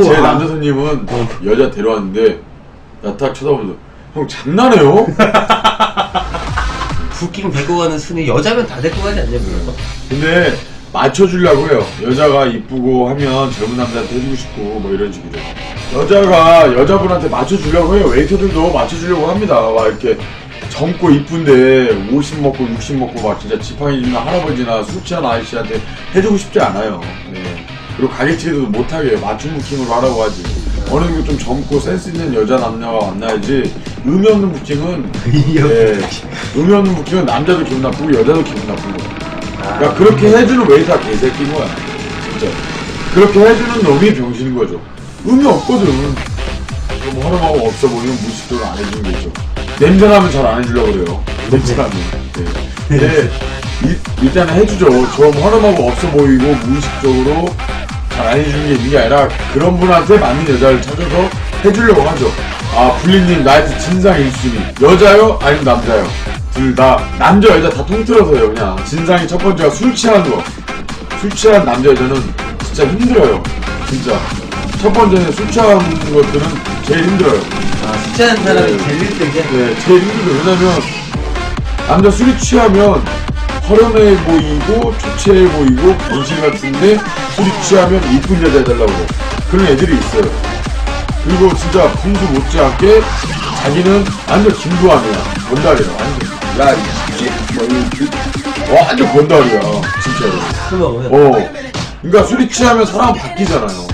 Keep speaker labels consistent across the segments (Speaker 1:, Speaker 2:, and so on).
Speaker 1: 제 남자 손님은 여자 데려왔는데 나 딱 쳐다보면서 형 장난해요?
Speaker 2: 부킹 데리고 가는 순위 여자면 다 데리고 가지 않냐 뭐.
Speaker 1: 근데 맞춰주려고 해요. 여자가 이쁘고 하면 젊은 남자한테 해주고 싶고 뭐 이런 식이죠. 여자가 여자분한테 맞춰주려고 해요. 웨이터들도 맞춰주려고 합니다. 막 이렇게 젊고 이쁜데 50 먹고 60 먹고 막 진짜 지팡이나 할아버지나 술 취한 아저씨한테 해주고 싶지 않아요. 네. 그리고 가게치기도 못하게 맞춤 부킹으로 하라고 하지. 어느 정도 좀 젊고 센스 있는 여자 남녀가 만나야지 의미 없는 부킹은 네, 의미 없는 부킹은 남자도 기분 나쁘고 여자도 기분 나쁜 거야. 그러니까 그렇게 해주는 웨이터가 개새끼인 거야. 진짜. 그렇게 해주는 놈이 병신인 거죠. 의미 없거든. 좀 허름하고 없어 보이면 무식적으로 안 해주는 게 있죠. 냄새나면 잘 안 해주려고 그래요. 냄새나면. 네. 근데 이- 일단은 해주죠. 좀 허름하고 없어 보이고 무의식적으로 잘 안 해주는 게 있는 게 아니라 그런 분한테 맞는 여자를 찾아서 해주려고 하죠. 아, 불리님 나한테 진상 1순위. 여자요? 아니면 남자요? 둘 다, 남자, 여자 다 통틀어서요, 그냥. 진상이 첫 번째가 술 취한 거. 술 취한 남자, 여자는 진짜 힘들어요. 진짜. 첫 번째는 술 취한 것들은 제일 힘들어요.
Speaker 2: 아, 숫자는 사람이
Speaker 1: 네.
Speaker 2: 제일 힘들게.
Speaker 1: 네, 제일 힘들어요. 왜냐면, 남자 술이 취하면 허름해 보이고, 초췌해 보이고, 병신 같은데, 술이 취하면 이쁜 여자 해달라고 그래. 그런 애들이 있어요. 그리고 진짜 풍수 못지않게 자기는 완전 김도환이야. 건달이야. 완전. 야, 이게 뭐, 이- 완전 건달이야. 진짜로. 어. 그러니까 술이 취하면 사람 바뀌잖아요.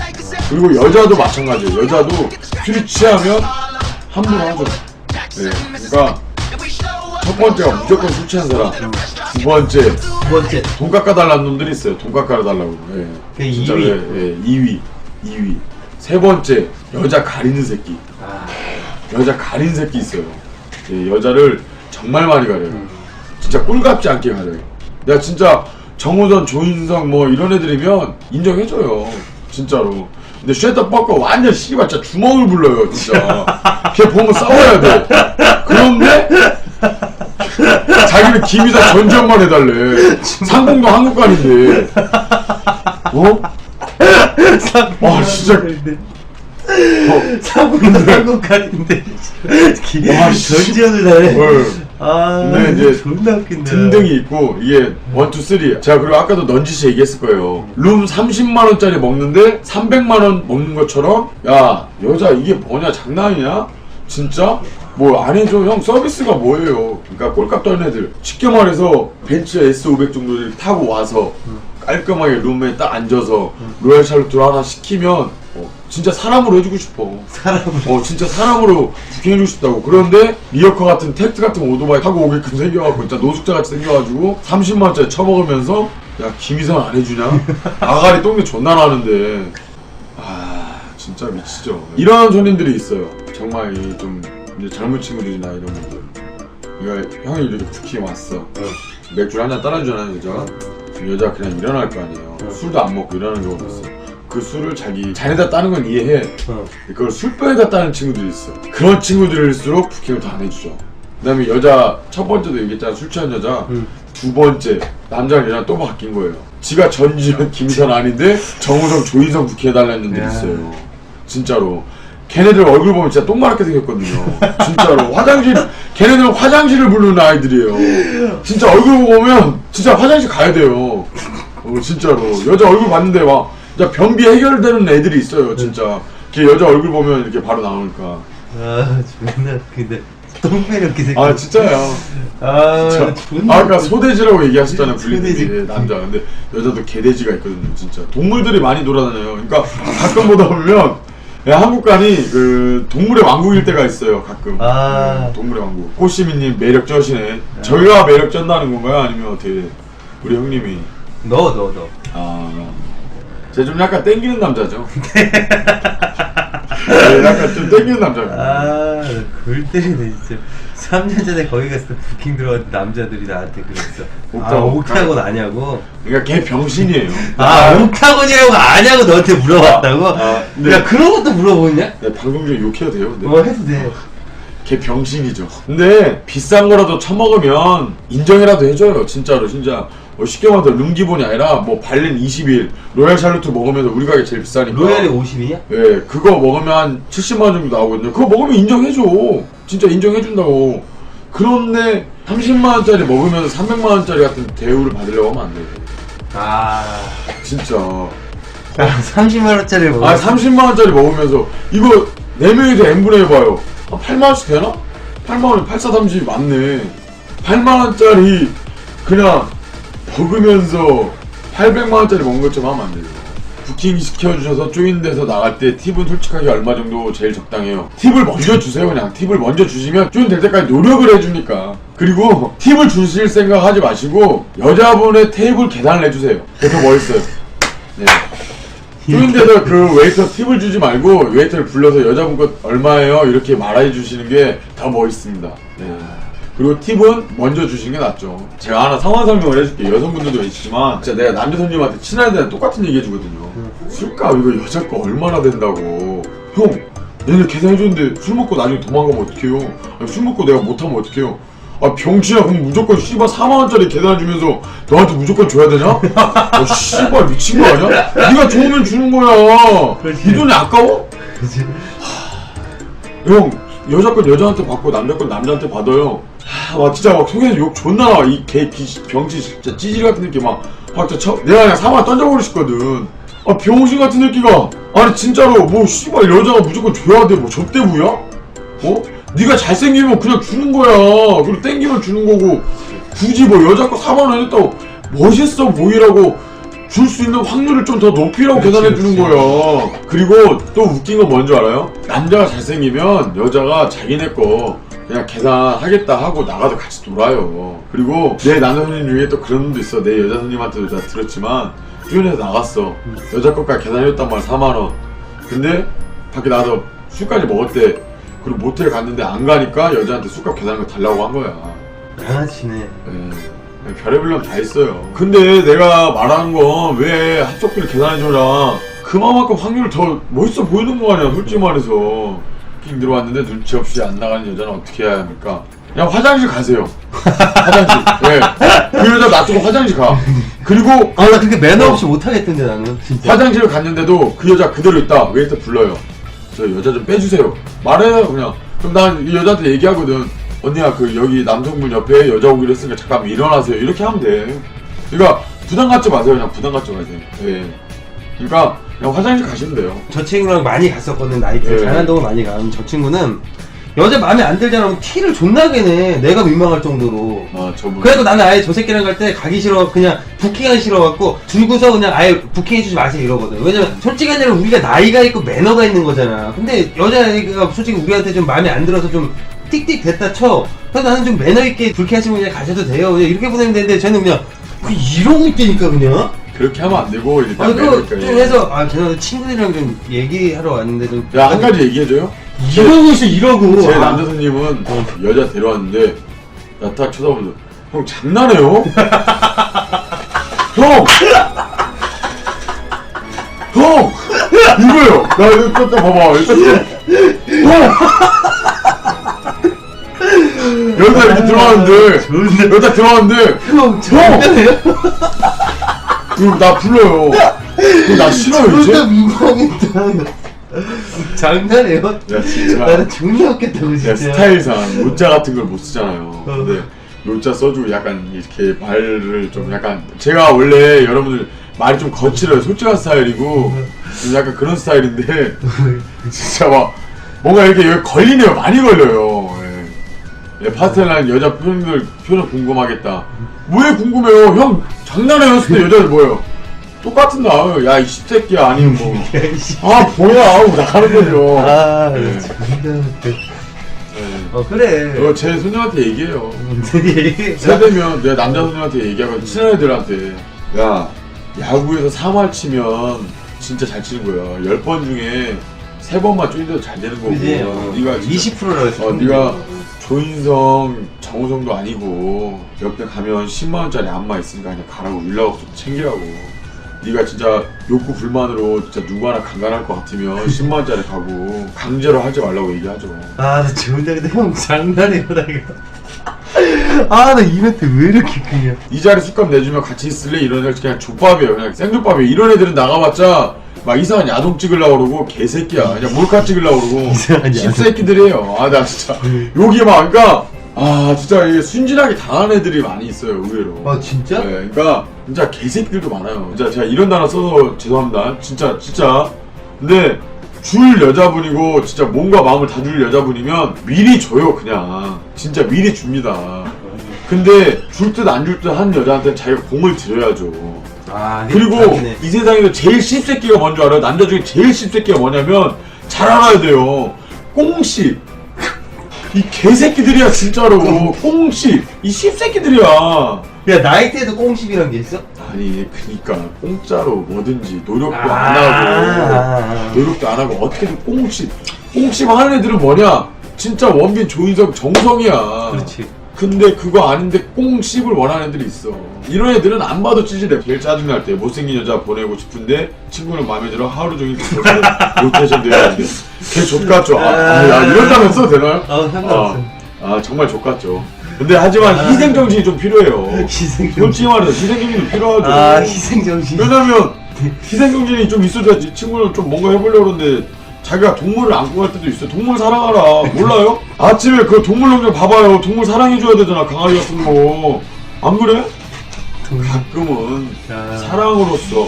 Speaker 1: 그리고 여자도 마찬가지예요. 여자도 술이 취하면 함부로 하죠. 네. 그러니까 첫 번째가 무조건 술 취한 사람. 두 번째
Speaker 2: 두 번째.
Speaker 1: 돈 깎아달라는 놈들이 있어요. 돈 깎아달라고. 예.
Speaker 2: 그
Speaker 1: 진짜,
Speaker 2: 2위.
Speaker 1: 예, 예. 2위. 2위. 세 번째 여자 가리는 새끼.
Speaker 2: 아,
Speaker 1: 여자 가린 새끼 있어요. 예, 여자를 정말 많이 가려요. 진짜 꿀같지 않게 가려요. 내가 진짜 정호전, 조인성 뭐 이런 애들이면 인정해줘요. 진짜로. 근데 쉐터 뻗고 완전 씨발 진짜 주먹을 불러요 진짜. 걔 보면 싸워야 돼. 그런데 자기는 김이다 전전만 해달래. 상공도 한국관인데. 어? 와 진짜 어,
Speaker 2: 사고도 한국간인데.
Speaker 1: 와, 씨.
Speaker 2: 전지현을 다해.
Speaker 1: 뭘.
Speaker 2: 아,
Speaker 1: 근데 이제
Speaker 2: 존나 웃긴다.
Speaker 1: 등등이 있고 이게 원, 투, 쓰리. 제가 그리고 아까도 넌지시 얘기했을 거예요. 룸 30만 원짜리 먹는데 300만 원 먹는 것처럼 야 여자 이게 뭐냐 장난이냐? 진짜? 뭐안 해줘 형 서비스가 뭐예요? 그러니까 꼴값 떠는 애들 쉽게 말해서 벤츠 S500 정도를 타고 와서 깔끔하게 룸에 딱 앉아서 로얄 샬롯을 하나 시키면 어, 진짜 사람으로 해주고 싶어.
Speaker 2: 사람을.
Speaker 1: 어 진짜 사람으로 부킹해주고 싶다고 그런데 리어커 같은 텍트 같은 오토바이 타고 오게끔 생겨갖고 진짜 노숙자 같이 생겨가지고 30만원짜리 처먹으면서 야 김희선 안 해주냐? 아가리 똥내 존나 나는데 아 진짜 미치죠 이런 손님들이 있어요 정말 이좀 이제 젊은 친구들이나 이런 분들 그러니까 형이 이렇게 부킹 왔어 맥주 한잔 따라주잖아요 여자가 여자가 그냥 일어날 거 아니에요 술도 안 먹고 일어나는 경우도 있어 그 술을 자기 잔에다 따는 건 이해해
Speaker 2: 어.
Speaker 1: 그걸 술병에다 따는 친구들이 있어. 그런 친구들일수록 부킹을 더 안 해주죠. 그 다음에 여자, 첫 번째도 얘기했잖아. 술 취한 여자.
Speaker 2: 음.
Speaker 1: 두 번째, 남자랑 여자랑 또 바뀐 거예요. 지가 전지현, 김희선 아닌데, 정우성, 조인성 부킹해달라는 놈들이
Speaker 2: 야.
Speaker 1: 있어요. 진짜로. 걔네들 얼굴 보면 진짜 똥마렵게 생겼거든요. 진짜로. 화장실, 걔네들은 화장실을 부르는 아이들이에요. 진짜 얼굴 보면, 진짜 화장실 가야 돼요. 어, 진짜로. 여자 얼굴 봤는데 막, 진짜 변비 해결되는 애들이 있어요, 진짜. 걔 여자 얼굴 보면 이렇게 바로 나오니까.
Speaker 2: 아, 존나 웃긴데. 똥매력기 새끼.
Speaker 1: 아, 진짜요.
Speaker 2: 아,
Speaker 1: 저,
Speaker 2: 존나.
Speaker 1: 아까 소돼지라고 얘기하셨잖아요.
Speaker 2: 소돼지.
Speaker 1: 네, 남자. 근데 여자도 개돼지가 있거든요, 진짜. 동물들이 많이 돌아다녀요. 그러니까 가끔 보다 보면, 야, 한국 간이 그 동물의 왕국일 때가 있어요, 가끔.
Speaker 2: 아.
Speaker 1: 네, 동물의 왕국. 꽃시미님 매력 쩌시네. 저희가 매력 쩐다는 건가요? 아니면 어떻게, 우리 형님이.
Speaker 2: 너, 너, 너.
Speaker 1: 아. 제가 좀 약간 땡기는 남자죠. 네, 약간 좀 땡기는 남자입니다.
Speaker 2: 아, 골 때리네, 진짜. 3년 전에 거기 갔을 때 부킹 들어갔는데 남자들이 나한테 그랬어. 아, 옥타곤. 아냐고?
Speaker 1: 그러니까 걔 병신이에요.
Speaker 2: 아, 옥타곤이라고 아냐고 너한테 물어봤다고?
Speaker 1: 아, 네.
Speaker 2: 야, 그런 것도 물어보냐?
Speaker 1: 네, 방송 중에 욕해도 돼요, 근데.
Speaker 2: 뭐 해도 돼.
Speaker 1: 걔 병신이죠. 근데 비싼 거라도 처먹으면 인정이라도 해줘요. 진짜로 진짜 뭐 쉽게 말해서 룸 기본이 아니라 뭐 발렌 21 로얄 샬루트 먹으면서 우리 가게 제일 비싸니까
Speaker 2: 로얄이 50이냐?
Speaker 1: 예 그거 먹으면 한 70만 원 정도 나오거든요 그거 먹으면 인정해줘 진짜 인정해준다고 그런데 30만 원짜리 먹으면서 300만 원짜리 같은 대우를 받으려고 하면 안 돼.
Speaker 2: 아,
Speaker 1: 진짜.
Speaker 2: 30만 원짜리 먹어.
Speaker 1: 아 30만 원짜리 먹으면서 이거 4명이서 n분의 해봐요. 한 8만 원씩 되나? 8만 원이 84, 30 맞네. 8만 원짜리 그냥 먹으면서 800만 원짜리 먹은 것처럼 하면 안 돼요. 부킹 시켜주셔서 조인 돼서 나갈 때 팁은 솔직하게 얼마 정도 제일 적당해요. 팁을 먼저 주세요 그냥. 팁을 먼저 주시면 조인 될 때까지 노력을 해주니까. 그리고 팁을 주실 생각 하지 마시고 여자분의 테이블 계산을 해주세요. 더 멋있어요. 네. 조인데서 그 웨이터 팁을 주지 말고 웨이터를 불러서 여자분 것 얼마예요? 이렇게 말해 주시는 게 더 멋있습니다. 네. 그리고 팁은 먼저 주시는 게 낫죠. 제가 하나 상황 설명을 해줄게. 여성분들도 계시지만 진짜 내가 남자 손님한테 친한 애한테 똑같은 얘기 해주거든요. 술값 이거 여자 거 얼마나 된다고. 형, 얘네 계산해줬는데 술 먹고 나중에 도망가면 어떡해요? 아니, 술 먹고 내가 못하면 어떡해요? 아 병신아 그럼 무조건 씨발 4만원짜리 계산해주면서 너한테 무조건 줘야 되냐? 아 씨발 미친 거 아니야? 네가 좋으면 주는 거야. 이 돈이 아까워? 형 여자 건 여자한테 받고 남자 건 남자한테 받아요 하, 막 진짜 막 속에서 욕 존나 나와. 이개 병신 진짜 찌질 같은 느낌 막, 막 진짜 쳐, 내가 그냥 4만 던져버리고 싶거든. 아 병신 같은 느끼가 아니 진짜로. 뭐 씨발 여자가 무조건 줘야 돼뭐 접대부야? 어? 네가 잘생기면 그냥 주는 거야. 그리고 땡기면 주는 거고. 굳이 뭐 여자 거 4만 원 했다고 멋있어 보이라고 줄 수 있는 확률을 좀 더 높이라고
Speaker 2: 그렇지,
Speaker 1: 계산해 주는. 거야. 그리고 또 웃긴 건 뭔지 알아요? 남자가 잘생기면 여자가 자기네 거 그냥 계산하겠다 하고 나가서 같이 놀아요 그리고 내 남자 손님 중에 또 그런 분도 있어 내 여자 손님한테도 다 들었지만 주변에서 나갔어 여자 것까지 계산해줬단 말이야 4만 원 근데 밖에 나가서 술까지 먹었대 그리고 모텔 갔는데 안 가니까 여자한테 술값 계산한 거 달라고 한 거야
Speaker 2: 양아치네.
Speaker 1: 예, 별의별 놈 다 있어요. 근데 내가 말하는 건왜 합석비를 계산해줘라. 그만큼 확률을 더 멋있어 보이는 거 아니야, 솔직히 말해서. 킹 들어왔는데 눈치 없이 안 나가는 여자는 어떻게 해야 합니까? 그냥 화장실 가세요. 화장실. 예. 그 여자 놔두고 화장실 가. 그리고
Speaker 2: 아, 나 그렇게 매너 없이 못 하겠던데, 나는. 진짜.
Speaker 1: 화장실 갔는데도 그 여자 그대로 있다. 웨이터 불러요. 저 여자 좀 빼주세요. 말해요 그냥. 그럼 난 이 여자한테 얘기하거든. 언니야 그 여기 남성분 옆에 여자 오기로 했으니까 잠깐 일어나세요. 이렇게 하면 돼. 그러니까 부담 갖지 마세요. 그냥 부담 갖지 마세요. 예. 그러니까 그냥 화장실 가시면 돼요.
Speaker 2: 저 친구랑 많이 갔었거든, 나이트.
Speaker 1: 예.
Speaker 2: 장안동을 많이 가면 저 친구는 여자 마음에 안 들잖아. 그럼 티를 존나게 내. 내가 민망할 정도로.
Speaker 1: 아 저분.
Speaker 2: 그래도 나는 아예 저 새끼랑 갈 때 가기 싫어 그냥 부킹하기 싫어갖고 줄고서 그냥 아예 부킹해주지 마세요 이러거든 왜냐면 솔직히 말하면 우리가 나이가 있고 매너가 있는 거잖아 근데 여자애가 솔직히 우리한테 좀 마음에 안 들어서 좀 띡띡 됐다 쳐 그래서 나는 좀 매너 있게 불쾌하시면 그냥 가셔도 돼요 그냥 이렇게 보내면 되는데 쟤는 그냥 그 이러고 있다니까 그냥
Speaker 1: 그렇게 하면 안 되고
Speaker 2: 그거
Speaker 1: 매니까,
Speaker 2: 좀
Speaker 1: 예.
Speaker 2: 해서 아 죄송한데 친구들이랑 좀 얘기하러 왔는데 좀
Speaker 1: 야한 가지 얘기해줘요.
Speaker 2: 이러고 있어 이러고
Speaker 1: 제
Speaker 2: 아.
Speaker 1: 남자 손님은 여자 데려왔는데 나 딱 쳐다보면서 형 장난해요? 형! 형! 이거요! 나 이거 또, 또 봐봐 일단 형! 여기다 이렇게 들어왔는데
Speaker 2: 좋은데
Speaker 1: 여기다 들어왔는데
Speaker 2: 형 장난해요?
Speaker 1: 그리고 나 불러요 그럼 나 싫어요 이제?
Speaker 2: 존나 민망했다 장난해요?
Speaker 1: 야 진짜
Speaker 2: 나는 존나 웃겠다고
Speaker 1: 야,
Speaker 2: 진짜
Speaker 1: 스타일상 요자 같은 걸 못 쓰잖아요.
Speaker 2: 어.
Speaker 1: 근데 요자 써주고 약간 이렇게 말을 좀 약간 제가 원래 여러분들 말이 좀 거칠어요. 솔직한 스타일이고 좀 약간 그런 스타일인데 진짜 막 뭔가 이렇게 여기 걸리네요. 많이 걸려요. 예. 예, 파스텔라는 여자 표현들 표현 궁금하겠다. 왜 궁금해요? 형 장난해요. 했을 때 여자들 뭐예요? 똑같은 거 야이 씹새끼야 아니면 뭐. 아 뭐야 하고 나가는 거죠.
Speaker 2: 아 웃겨
Speaker 1: 예.
Speaker 2: 어 그래
Speaker 1: 이거 제 손님한테 얘기해요.
Speaker 2: 얘기
Speaker 1: 세대면 내가 남자 손님한테 얘기하고 친한 애들한테 야 야구에서 3할 치면 진짜 잘 치는 거야. 10번 중에 3번만 쪼인데도 잘 되는 거고.
Speaker 2: 그지? 어,
Speaker 1: 네가 진짜-
Speaker 2: 20%라고 했어
Speaker 1: 어, 네가 조인성, 정우성도 아니고 옆에 가면 10만 원짜리 안마 있으니까 그냥 가라고 윌라우스 챙기라고. 네가 진짜 욕구 불만으로 진짜 누구 하나 강간할 것 같으면 10만 원짜리 가고 강제로 하지 말라고 얘기하죠.
Speaker 2: 아나 좋은데 근데 형 장난해요 나 이거 아 나 이벤트 왜 이렇게 그냥
Speaker 1: 이 자리 술값 내주면 같이 있을래? 이런 애들 그냥 족밥이에요. 그냥 생족밥이에요. 이런 애들은 나가봤자 막 이상한 야동 찍으려고 그러고 개새끼야. 그냥 몰카 찍으려고 그러고
Speaker 2: 이상한 야동.
Speaker 1: 씹새끼들이에요. 아 나 진짜 여기 막 그러니까 아 진짜 이게 순진하게 당한 애들이 많이 있어요 의외로.
Speaker 2: 아 진짜?
Speaker 1: 네, 그러니까 진짜 개새끼들도 많아요. 진짜 제가 이런 단어 써서 죄송합니다. 진짜 진짜. 근데 줄 여자분이고 진짜 몸과 마음을 다 줄 여자분이면 미리 줘요 그냥. 진짜 미리 줍니다. 근데 줄 듯 안 줄 듯 한 여자한테는 자기가 공을 들여야죠.
Speaker 2: 아
Speaker 1: 그리고
Speaker 2: 딱이네.
Speaker 1: 이 세상에서 제일 씹새끼가 뭔지 알아요? 남자 중에 제일 씹새끼가 뭐냐면 잘 알아야 돼요. 꽁씹. 이 개새끼들이야 진짜로. 꽁씹. 이 씹새끼들이야.
Speaker 2: 야 나이트에도 꽁십이란 게 있어?
Speaker 1: 아니 그니까 공짜로 뭐든지 노력도
Speaker 2: 아,
Speaker 1: 안 하고
Speaker 2: 아.
Speaker 1: 노력도 안 하고 어떻게든 꽁씹 꽁씹 하는 애들은 뭐냐 진짜 원빈 조인성 정성이야
Speaker 2: 그렇지
Speaker 1: 근데 그거 아닌데 꽁 씹을 원하는 애들이 있어. 이런 애들은 안 봐도 찌질해. 제일 짜증날 때 못생긴 여자 보내고 싶은데 친구는 마음에 들어 하루 종일 로테이션 돼야 되는데 걔 족같죠. 아, 아, 야, 이런 단어 써도 되나요?
Speaker 2: 어 상관없어
Speaker 1: 아, 아 정말 족같죠. 근데 하지만 희생정신이 좀 필요해요.
Speaker 2: 희생정신.
Speaker 1: 솔직히 말해서 희생정신이 필요하죠.
Speaker 2: 아 희생정신.
Speaker 1: 왜냐면 희생정신이 좀 있어야지. 친구는 좀 뭔가 해보려고 그러는데 자기가 동물을 안고 갈 때도 있어 동물 사랑하라 몰라요? 아침에 그 동물 농장 봐봐요 동물 사랑해줘야 되잖아 강아지 같은 거 안 그래? 가끔은
Speaker 2: 아.
Speaker 1: 사랑으로서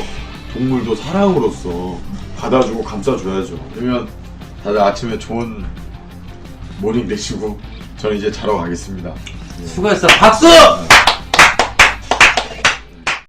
Speaker 1: 동물도 사랑으로서 받아주고 감싸줘야죠 그러면 다들 아침에 좋은 모닝 되시고 저는 이제 자러 가겠습니다
Speaker 2: 수고했어 박수!